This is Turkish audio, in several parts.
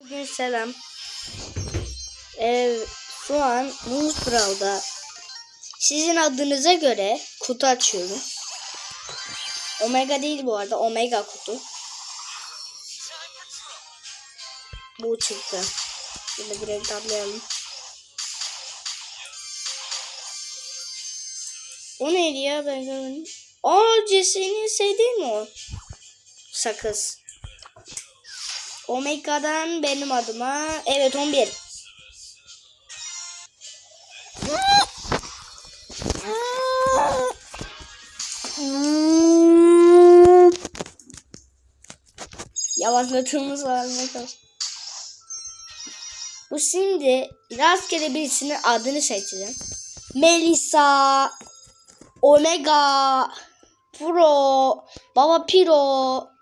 Bugün selam. Ee, şu an Muz Brow'da sizin adınıza göre kutu açıyorum. Omega değil bu arada. Omega kutu. Bu çıktı. Şimdi direkt tablayalım. O neydi ya ben görmedim. Aa Jesse'nin şey o? Sakız. Omega'dan benim adıma. Evet 11. Yavaşlatılmış haline kalk. Bu şimdi rastgele birisinin adını seçeceğim. Melisa, Omega, Pro, Baba Piro,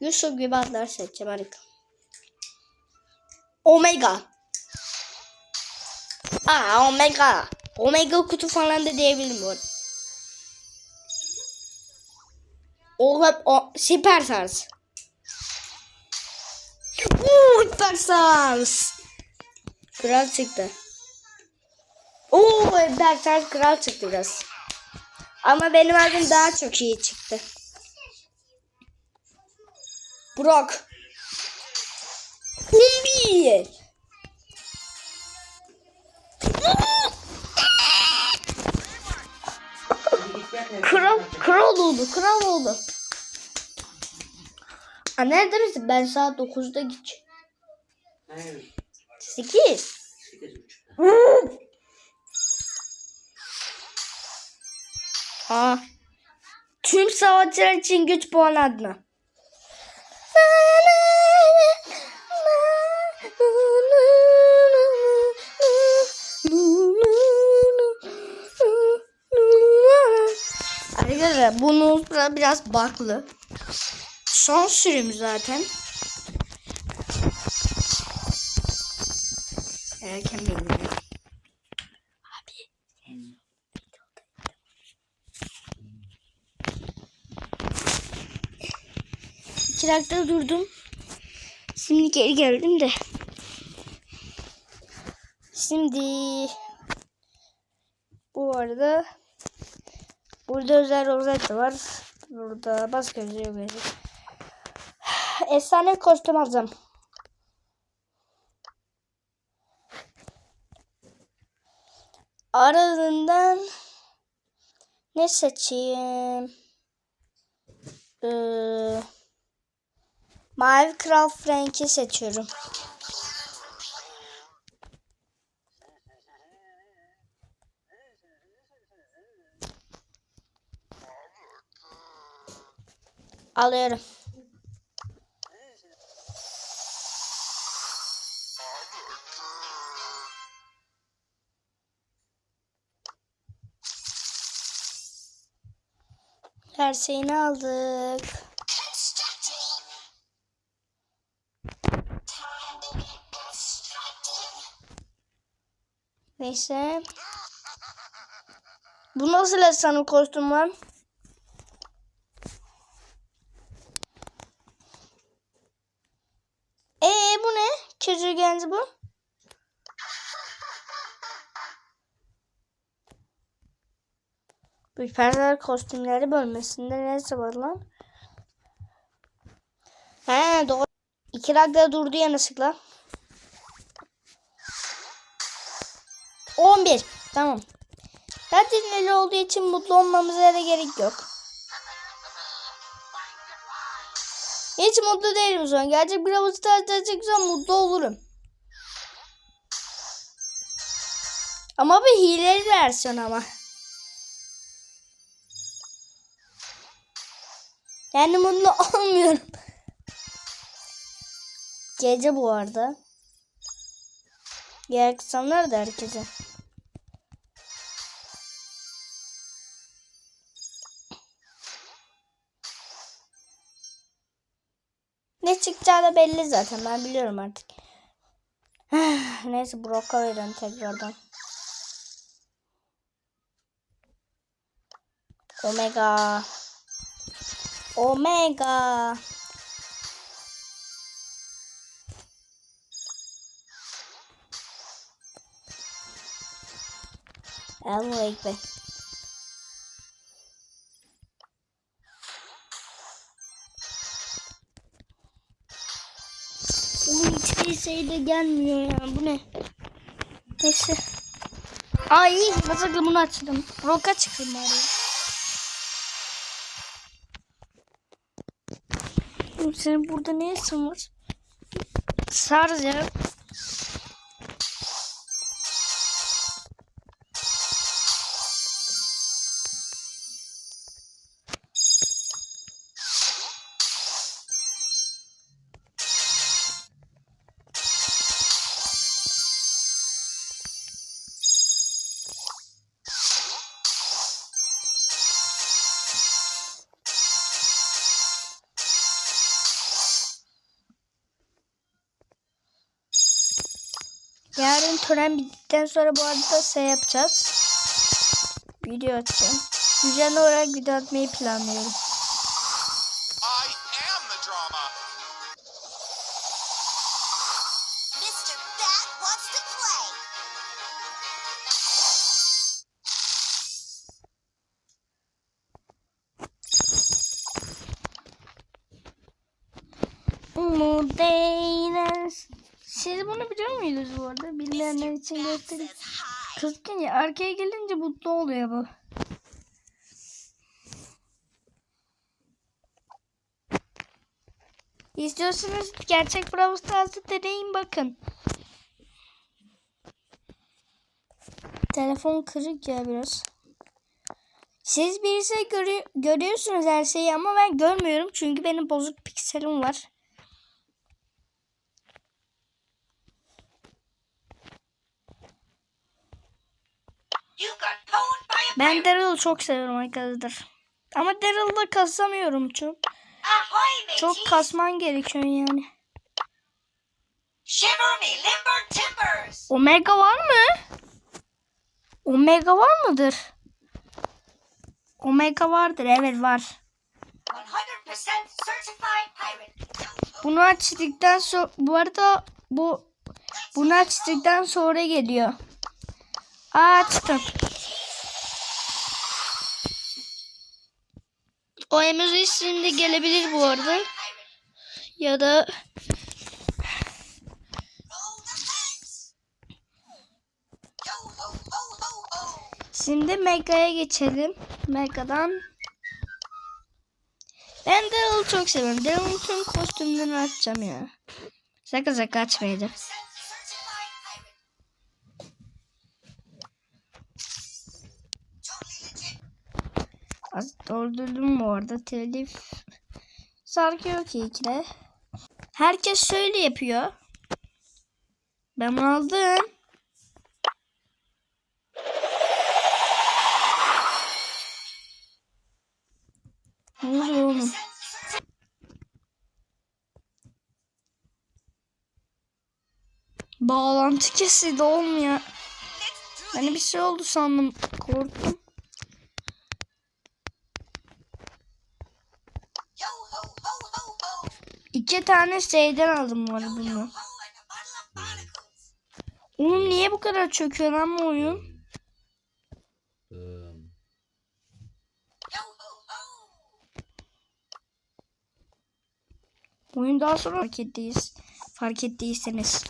Yusuf gibi adlar seçeceğim harika. Omega. Aa Omega. Omega kutu falan da diyebilirim bu arada. O, süper sans. Uuu süper sans. Kral çıktı. Oo süper sans kral çıktı biraz. Ama benim adım daha çok iyi çıktı. Brock. Kumbi. Kral, kral oldu, kral oldu. Aa, nerede misin? Ben saat 9'da gideceğim. Hayır. 8. Sekiz buçuk. Aa. Tüm savaşçılar için güç puanı adına. Arkadaşlar bunu biraz baklı. Son sürüm zaten. Erken benim. İki dakika durdum. Şimdi geri geldim de. Şimdi bu arada burada özel rozet var. Burada başka bir şey yok. Efsane kostüm alacağım. Aralarından ne seçeyim? Ee, Mavi Kral Frank'i seçiyorum. Alıyorum. Her şeyini aldık. Neyse. Bu nasıl efsane kostüm lan? Ee bu ne? Keçirgenci bu. Perdeler kostümleri bölmesinde neresi var lan? He doğru. İki dakika durdu yanlışlıkla. 11. Tamam. Zaten öyle olduğu için mutlu olmamıza da gerek yok. Hiç mutlu değilim şu an. Gerçek bir havuz tarzı çıksam mutlu olurum. Ama bir hileli versiyon ama. Yani mutlu olmuyorum. Gece bu arada. Akşamlar da herkese. çıkacağı da belli zaten. Ben biliyorum artık. Neyse Brock'a verelim tekrardan. Omega. Omega. Allahu Ekber. Hiçbir şey de gelmiyor ya. Bu ne? Neyse. Ay bazıkla bunu açtım. Roka çıkayım bari. senin burada ne var? Sarız ya. Yarın tören bittikten sonra bu arada şey yapacağız. Video atacağım. Düzenli olarak video atmayı planlıyorum. Muydunuz bu arada? Bilmeyenler için göstereyim. Kızgın ya arkaya gelince mutlu oluyor bu. İstiyorsanız gerçek Brawl Stars'ı deneyin bakın. Telefon kırık ya biraz. Siz birisi görü- görüyorsunuz her şeyi ama ben görmüyorum çünkü benim bozuk pikselim var. Ben. Daryl'ı çok seviyorum arkadaşlar. Ama Daryl'da kasamıyorum çok. Çok kasman gerekiyor yani. Omega var mı? Omega var mıdır? Omega vardır evet var. 100% certified pirate. Bunu açtıktan sonra bu arada bu bunu açtıktan sonra geliyor. Açtım. O emoji şimdi gelebilir bu arada. Ya da. Şimdi Mega'ya geçelim. Mega'dan ben Daryl'ı çok seviyorum. Daryl'ın tüm kostümlerini açacağım ya. Şaka şaka açmayacağım. Doldurdum bu arada. Telif şarkı yok ki ikide. Herkes şöyle yapıyor. Ben aldım. Ne oluyor oğlum? Bağlantı kesildi olmuyor. Hani bir şey oldu sandım. Korktum. İki tane şeyden aldım var bunu. Oğlum niye bu kadar çöküyor lan bu oyun? Oyun daha sonra fark ettiyiz. Fark ettiyseniz.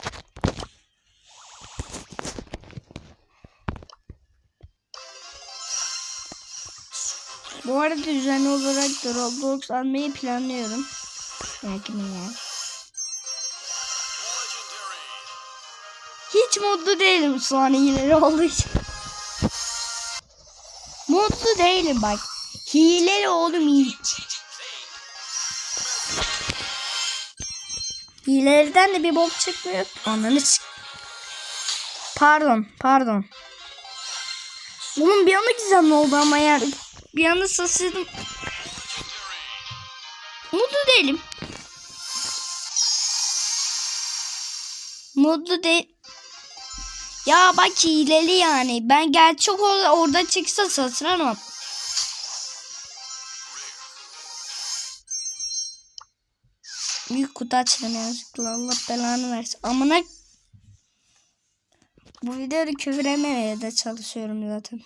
Bu arada düzenli olarak da Roblox almayı planlıyorum. Belki mi? Hiç mutlu değilim şu an hileli olduğu için. Mutlu değilim bak. Hileli oğlum hile. Hilelerden de bir bok çıkmıyor. Ananı s- Pardon, pardon. Oğlum bir anda gizemli oldu ama yani. Bir anda şaşırdım. Mutlu değilim. Mutlu değil. Ya bak hileli yani. Ben gerçek orada, orada çıksa şaşıramam. Büyük kutu açtım yanlışlıkla. Allah belanı versin. Amına Bu videoda küfür de çalışıyorum zaten.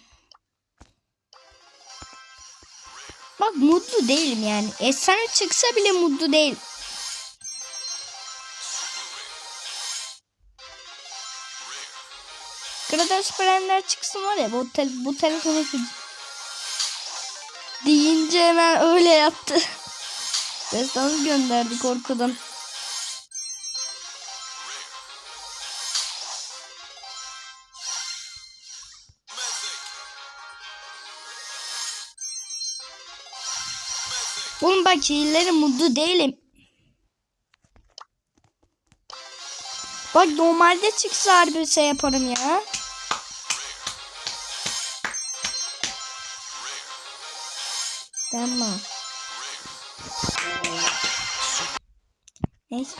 Bak mutlu değilim yani. Efsane çıksa bile mutlu değil. Kratos Prender çıksın var ya bu, tel bu telefonu deyince hemen öyle yaptı. Destansı gönderdi korkudan. Oğlum bak şeyleri mutlu değilim. Bak normalde çıksa harbi şey yaparım ya. Tamam. Neyse.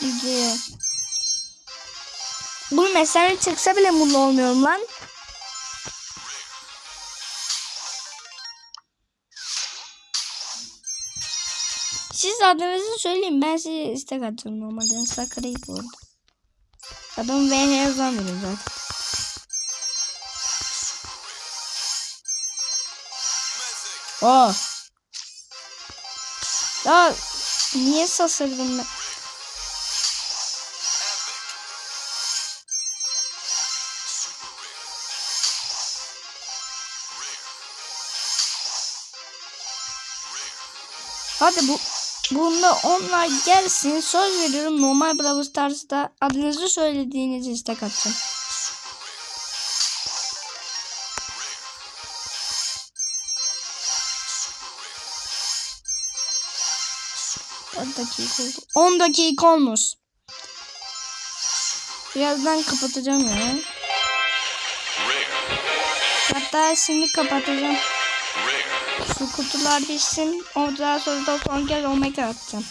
Gidiyor. Bu mesele çıksa bile mutlu olmuyorum lan. Siz adınızı söyleyin. Ben size istek atıyorum normalde. Sakarayı bu arada. Adam VH yazamıyorum zaten. Aa. Ya niye sasırdım ben? Hadi bu bunda onlar gelsin. Söz veriyorum normal Brawl Stars'ta adınızı söylediğinizi istek atacağım. Super rare. 10 dakika oldu. 10 dakika olmuş. Birazdan kapatacağım ya. Hatta şimdi kapatacağım. Şu kutular bitsin. Ondan sonra da son kez omega atacağım.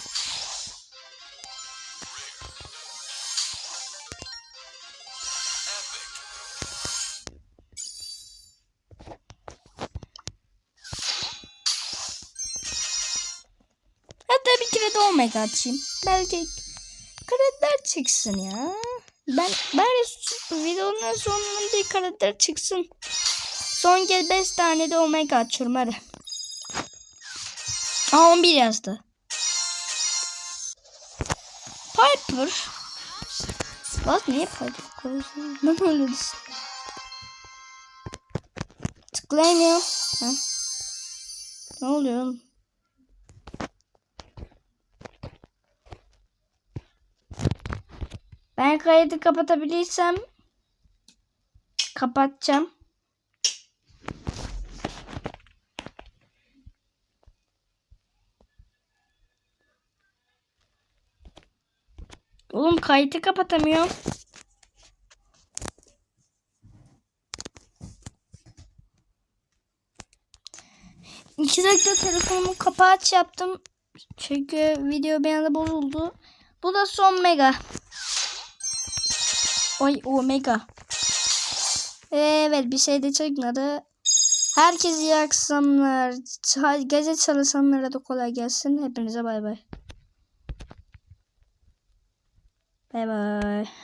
Hatta bir kere de omega atayım. Belki karakter çıksın ya. Ben bari videonun sonunda bir karakter çıksın. Son kez 5 tane de omega açıyorum hadi. Aa 11 yazdı. Piper. Bak niye Piper koyuyorsun? Ne böyle düşün? Tıklayamıyorum. Ha? Ne oluyor oğlum? Ben kaydı kapatabilirsem kapatacağım. Oğlum kaydı kapatamıyorum. İki dakika telefonumu kapağı aç yaptım. Çünkü video bir anda bozuldu. Bu da son mega. Oy omega. Evet bir şey de çıkmadı. Herkese iyi akşamlar. Gece çalışanlara da kolay gelsin. Hepinize bay bay. Bay bay.